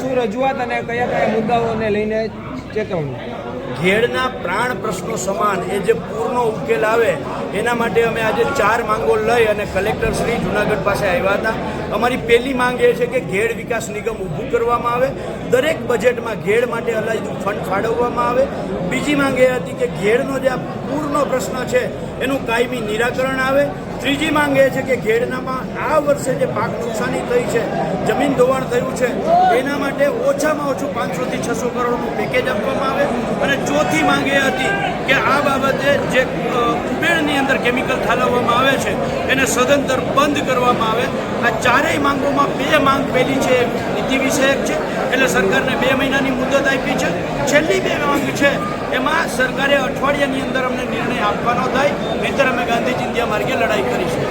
શું રજૂઆત અને કયા કયા મુદ્દાઓને લઈને ચેતવણી? ઘેડના પ્રાણ પ્રશ્નો સમાન એ જે પૂરનો ઉકેલ આવે એના માટે અમે આજે ચાર માંગો લઈ અને કલેક્ટર શ્રી જુનાગઢ પાસે આવ્યા હતા. અમારી પહેલી માંગ એ છે કે ઘેડ વિકાસ નિગમ ઊભું કરવામાં આવે. દરેક બજેટમાં ઘેડ માટે અલાયદું ફંડ ફાળવવામાં આવે. બીજી માંગ એ હતી કે ઘેડનો જે આ પૂરનો પ્રશ્ન છે એનું કાયમી નિરાકરણ આવે. ત્રીજી માંગ એ છે કે ઘેડનામાં આ વર્ષે જે પાક નુકસાની થઈ છે, જમીન ધોવાણ થયું છે, એના માટે ઓછામાં ઓછું પાંચસોથી છસો કરોડનું પેકેજ આપવામાં આવે. અને ચોથી માંગ એ હતી કે આ બાબતે જે કુબેરની અંદર કેમિકલ ઠાલવવામાં આવે છે, એને સદંતર બંધ કરવામાં આવે. આ ચારેય માંગોમાં બે માંગ પહેલી છે નીતિ વિષયક છે, એટલે સરકારને બે મહિનાની મુદત આપી છે. છેલ્લી બે માંગ છે, એમાં સરકારે અઠવાડિયાની અંદર અમને નિર્ણય આપવાનો થાય. ન્યાય માર્ગે લડાઈ કરીશું.